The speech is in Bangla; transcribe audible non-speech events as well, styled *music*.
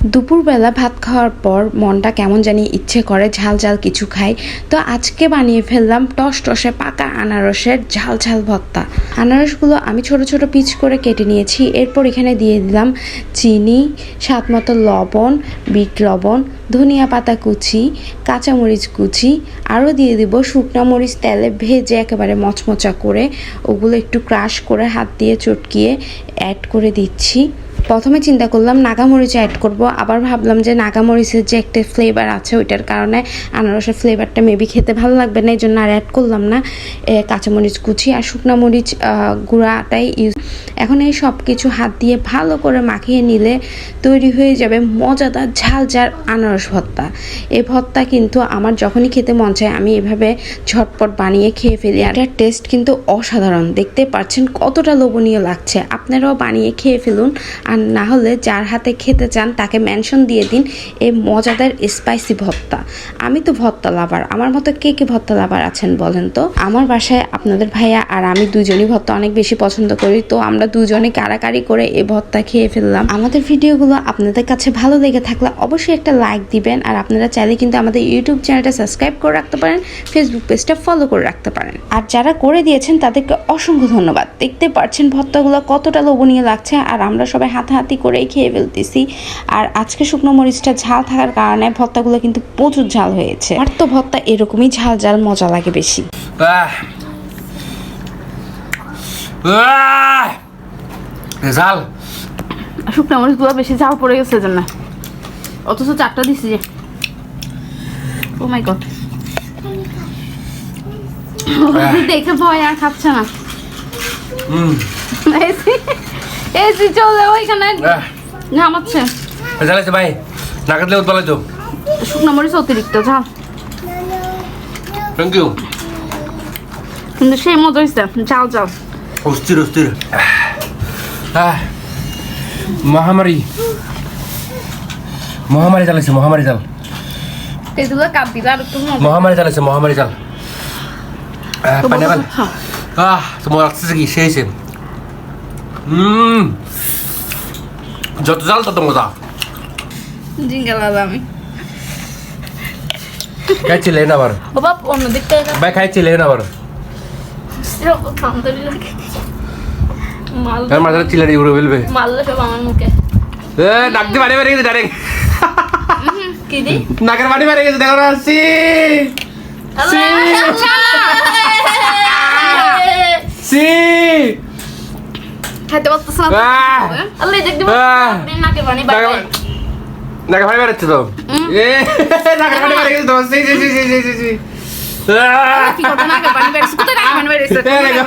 দুপুরবেলা ভাত খাওয়ার পর মনটা কেমন জানি ইচ্ছে করে, ঝাল ঝাল কিছু খাই। তো আজকে বানিয়ে ফেললাম টস টসে পাকা আনারসের ঝাল ঝাল ভর্তা। আনারসগুলো আমি ছোট ছোট পিচ করে কেটে নিয়েছি। এরপর এখানে দিয়ে দিলাম চিনি, স্বাদ মতো লবণ, বিট লবণ, ধনিয়া পাতা কুচি, কাঁচামরিচ কুচি, আরও দিয়ে দিব শুকনা মরিচ তেলে ভেজে একেবারে মচমচা করে। ওগুলো একটু ক্রাশ করে হাত দিয়ে চটকিয়ে অ্যাড করে দিচ্ছি। প্রথমে চিন্তা করলাম নাগামরিচ অ্যাড করব, আবার ভাবলাম যে নাগামরিচের যে একটা ফ্লেভার আছে ওইটার কারণে আনারসের ফ্লেভারটা মেবি খেতে ভালো লাগবে না এই জন্য আর অ্যাড করলাম না। কাঁচামরিচ কুচি আর শুকনা মরিচ গুঁড়াটাই ইউজ এখন এই সব কিছু হাত দিয়ে ভালো করে মাখিয়ে নিলে তৈরি হয়ে যাবে মজাদার ঝাল ঝাল আনারস ভর্তা। এই ভর্তা কিন্তু আমার যখনই খেতে মন চায়, আমি এভাবে ঝটপট বানিয়ে খেয়ে ফেলি। আর এটার টেস্ট কিন্তু অসাধারণ। দেখতে পাচ্ছেন কতটা লোভনীয় লাগছে। আপনারাও বানিয়ে খেয়ে ফেলুন। আর না হলে যার হাতে খেতে চান তাকে মেনশন দিয়ে দিন এই মজাদার স্পাইসি ভর্তা। আমি তো ভর্তা লাভার আমার মতো কে কে ভর্তা লাভার আছেন বলেন তো? আমার বাসায় আপনাদের ভাইয়া আর আমি দুজনই ভর্তা অনেক বেশি পছন্দ করি, তো আমরা দুজনে কারাকারি করে এই ভর্তা খেয়ে ফেললাম। আমাদের ভিডিওগুলো আপনাদের কাছে ভালো লেগে থাকলে অবশ্যই একটা লাইক দিবেন, আর আপনারা চাইলে কিন্তু আমাদের ইউটিউব চ্যানেলটা সাবস্ক্রাইব করে রাখতে পারেন ফেসবুক পেজটা ফলো করে রাখতে পারেন। আর যারা করে দিয়েছেন তাদেরকে অসংখ্য ধন্যবাদ। দেখতে পাচ্ছেন ভর্তাগুলো কতটা লোভনীয় লাগছে, আর আমরা সবাই হাতাহাতি করেই খেয়ে ফেলতেছি। আর আজকে শুকনো মরিচটা ঝাল থাকার কারণে ভর্তাগুলো কিন্তু প্রচুর ঝাল হয়েছে। আর তো ভর্তা এরকমই ঝাল ঝাল মজা লাগে বেশি। রেজাল শুকনো মরিচগুলো বেশি ঝাল পড়ে গেছে জন্য। অথচ চারটা দিছি যে। ও মাই গড দেখে ভয় আর খাচ্ছে না। হুম। *laughs* এসি চলে ওইখানে। ঘামাচ্ছে রেজাল ভাই। না কাটলে উৎপালাই শুকনো মরিচ অতিরিক্ত ঝাল থ্যাংক ইউ কিন্তু সেই মজা হয়েছে ঝাল ঝাল অস্থির অস্থির। আহ মহামারী। মহামারী চালাইছে মহামারী চাল। এগুলো কাপ দিলে আর একটু মজা। মহামারী চালাইছে মহামারী চাল। আহ, পানি আহ তোমার লাগতেছে কি? সেই হুম। যত জাল তত মজা। জিঙ্গা আমি। খাইছিলেন আবার? ও বাপ অন্য দিক থেকে ভাই খাইছিলেন আবার? মাঝে চিলারি উড়ে ফেলবে। মারলে সব আমার মুখে। এ নাক দিয়ে বাড়ি বেড়ে গেছে ডাইরেক্ট কি দি? নাকের বাড়ি বেড়ে গেছে দেখো না সি সি খাইতে পারতেছ না আহ! আল্লাহ দেখতে আহ! নাকের পানি নাকের বাইরে বা- নাকের বাড়ি বেড়াচ্ছে তো? নাকের বেড়ে গেছে তো? সি সি সি সি সি সি! কি করতে নাকে পানি বাইরে কোথায় নাকে পানি দেখো।